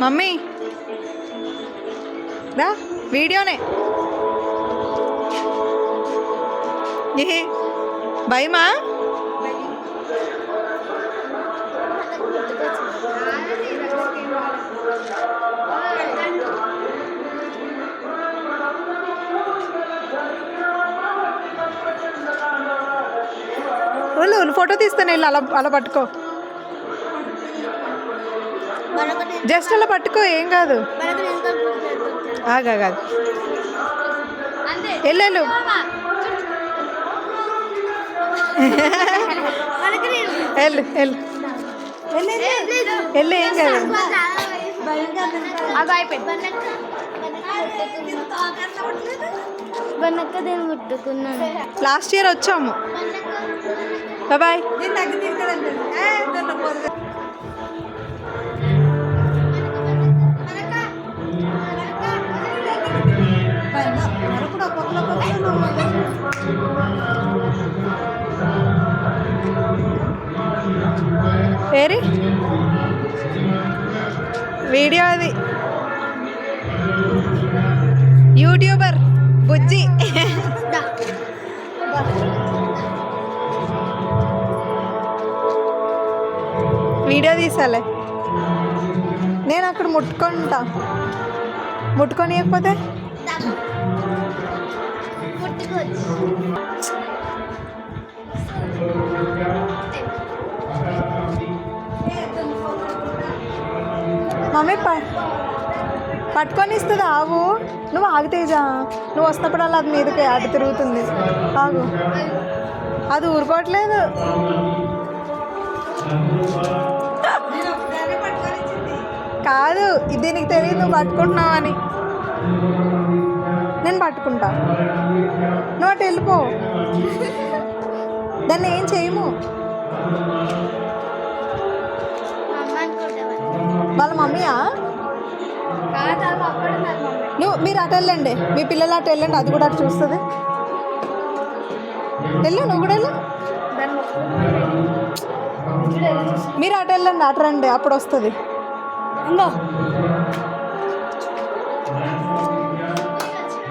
Mummy. రా వీడియోనే. ఏ భయమా? ఫోటో తీస్తాను వెళ్ళి అలా అలా పట్టుకో. జస్ట్ అలా పట్టుకో ఏం కాదు. ఆగా కాదు వెళ్ళు. వెళ్ళు వెళ్ళు. ఏం కాదు. లాస్ట్ ఇయర్ వచ్చాము. బాయ్. ఏరి? వీడియో అది. యూట్యూబర్ బుజ్జి. వీడియో తీసాలే. నేను అక్కడ ముట్టుకుంటా. ముట్టుకోనియకపోతే? ముట్టుకోవచ్చు మమ్మీ ప పట్టుకొని ఇస్తుంది ఆవు నువ్వు ఆగుతేజా నువ్వు వస్తున్నప్పుడల్లా అది మీదకి అటు తిరుగుతుంది. ఆగు. అది ఊరుకోవట్లేదు. కాదు దీనికి తెలియదు నువ్వు పట్టుకుంటున్నావని. నేను పట్టుకుంటా. నువ్వు అటు వెళ్ళిపో. దాన్ని ఏం చేయము? వాళ్ళ మమ్మీయా? మమ్మీ నువ్వు మీరు అటు వెళ్ళండి. మీ పిల్లలు అటు వెళ్ళండి. అది కూడా అటు చూస్తుంది. వెళ్ళు నువ్వు కూడా వెళ్ళు. మీరు అటు వెళ్ళండి. అటు రండి. అప్పుడు వస్తుంది. ఇంకో